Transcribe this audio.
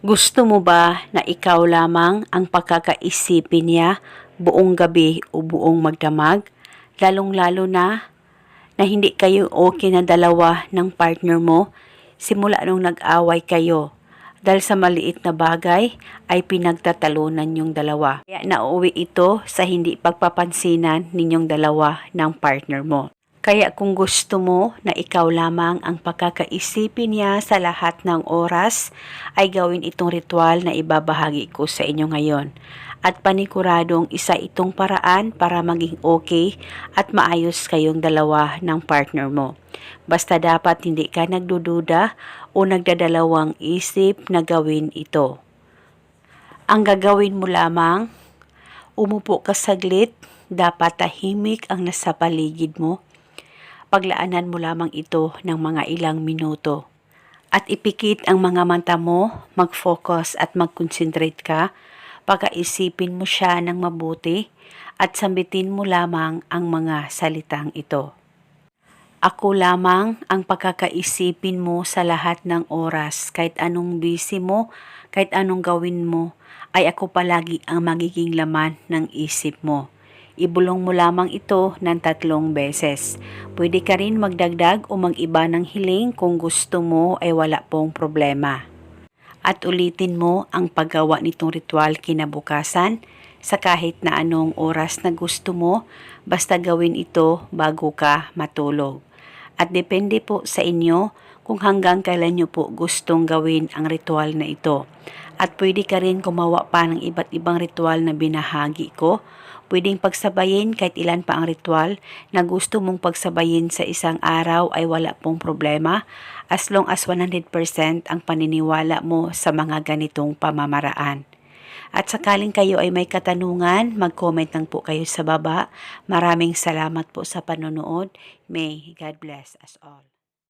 Gusto mo ba na ikaw lamang ang pagkakaisipin niya buong gabi o buong magdamag? Lalong-lalo na na hindi kayo okay na dalawa ng partner mo simula nung nag-away kayo. Dahil sa maliit na bagay ay pinagtatalunan yung dalawa. Kaya nauwi ito sa hindi pagpapansinan ninyong dalawa ng partner mo. Kaya kung gusto mo na ikaw lamang ang pagkakaisipin niya sa lahat ng oras, ay gawin itong ritual na ibabahagi ko sa inyo ngayon. At panikuradong isa itong paraan para maging okay at maayos kayong dalawa ng partner mo. Basta dapat hindi ka nagdududa o nagdadalawang isip na gawin ito. Ang gagawin mo lamang, umupo ka saglit, dapat tahimik ang nasa paligid mo paglaanan mo lamang ito ng mga ilang minuto. At ipikit ang mga mata mo, mag-focus at mag-concentrate ka, pagkaisipin mo siya ng mabuti at sambitin mo lamang ang mga salitang ito. Ako lamang ang pagkakaisipin mo sa lahat ng oras, kahit anong busy mo, kahit anong gawin mo, ay ako palagi ang magiging laman ng isip mo. Ibulong mo lamang ito ng tatlong beses. Pwede ka rin magdagdag o mag-iba ng hiling kung gusto mo ay wala pong problema. At ulitin mo ang paggawa nitong ritual kinabukasan sa kahit na anong oras na gusto mo, basta gawin ito bago ka matulog. At depende po sa inyo kung hanggang kailan nyo po gustong gawin ang ritual na ito. At pwede ka rin gumawa pa ng iba't ibang ritual na binahagi ko Pwedeng pagsabayin kahit ilan pa ang ritual na gusto mong pagsabayin sa isang araw ay wala pong problema as long as 100% ang paniniwala mo sa mga ganitong pamamaraan. At sakaling kayo ay may katanungan, mag-comment lang po kayo sa baba. Maraming salamat po sa panonood. May God bless us all.